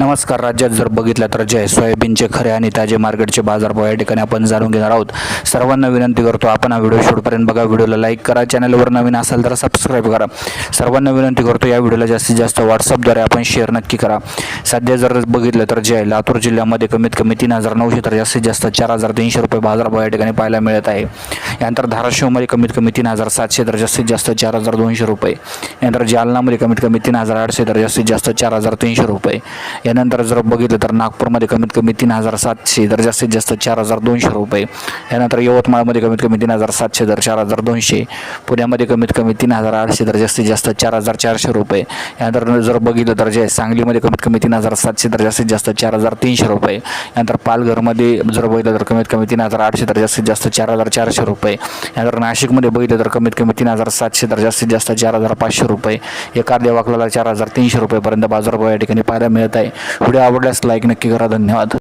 नमस्कार राज्यात जर बघितलं तर जय सोयाबीनचे खरे आणि ताजे मार्केटचे बाजारभाव या ठिकाणी आपण जाणून घेणार आहोत. सर्वांना विनंती करतो आपण हा व्हिडिओ शेवटपर्यंत बघा. व्हिडिओला लाईक करा चॅनलवर नवीन असाल तर सबस्क्राईब करा. सर्वांना विनंती करतो या व्हिडिओला जास्तीत जास्त व्हॉट्सअपद्वारे आपण शेअर नक्की करा. सध्या जर बघितलं तर जय लातूर जिल्ह्यामध्ये कमीत कमी तीन हजार नऊशे तर जास्तीत जास्त चार हजार तीनशे रुपये बाजारभाव या ठिकाणी पाहायला मिळत आहे. यानंतर धाराशिवमध्ये कमीत कमी तीन हजार सातशे तर जास्तीत जास्त चार हजार दोनशे रुपये. यानंतर जालनामध्ये कमीत कमी तीन हजार आठशे तर जास्तीत जास्त चार हजार तीनशे रुपये. यानंतर जर बघितलं तर नागपूरमध्ये कमीत कमी तीन हजार सातशे तर जास्तीत जास्त चार हजार दोनशे रुपये. यानंतर यवतमाळमध्ये कमीत कमी तीन हजार सातशे तर चार हजार दोनशे. पुण्यामध्ये कमीत कमी तीन हजार आठशे तर जास्तीत जास्त चार हजार चारशे रुपये. यानंतर जर बघितलं तर जे सांगलीमध्ये कमीत कमी तीन हजार सातशे तर जास्तीत जास्त चार हजार तीनशे रुपये. यानंतर पालघरमध्ये जर बघितलं तर कमीत कमी तीन हजार आठशे तर जास्तीत जास्त चार हजार चारशे रुपये. यानंतर नाशिकमध्ये बघितलं तर कमीत कमी तीन हजार सातशे तर जास्तीत जास्त चार हजार पाचशे रुपये. एखाद्या वाकलाला चार हजार तीनशे रुपयेपर्यंत बाजारभाव या ठिकाणी पाहायला मिळत आहे. व्हिडिओ आवडल्यास लाईक नक्की करा. धन्यवाद.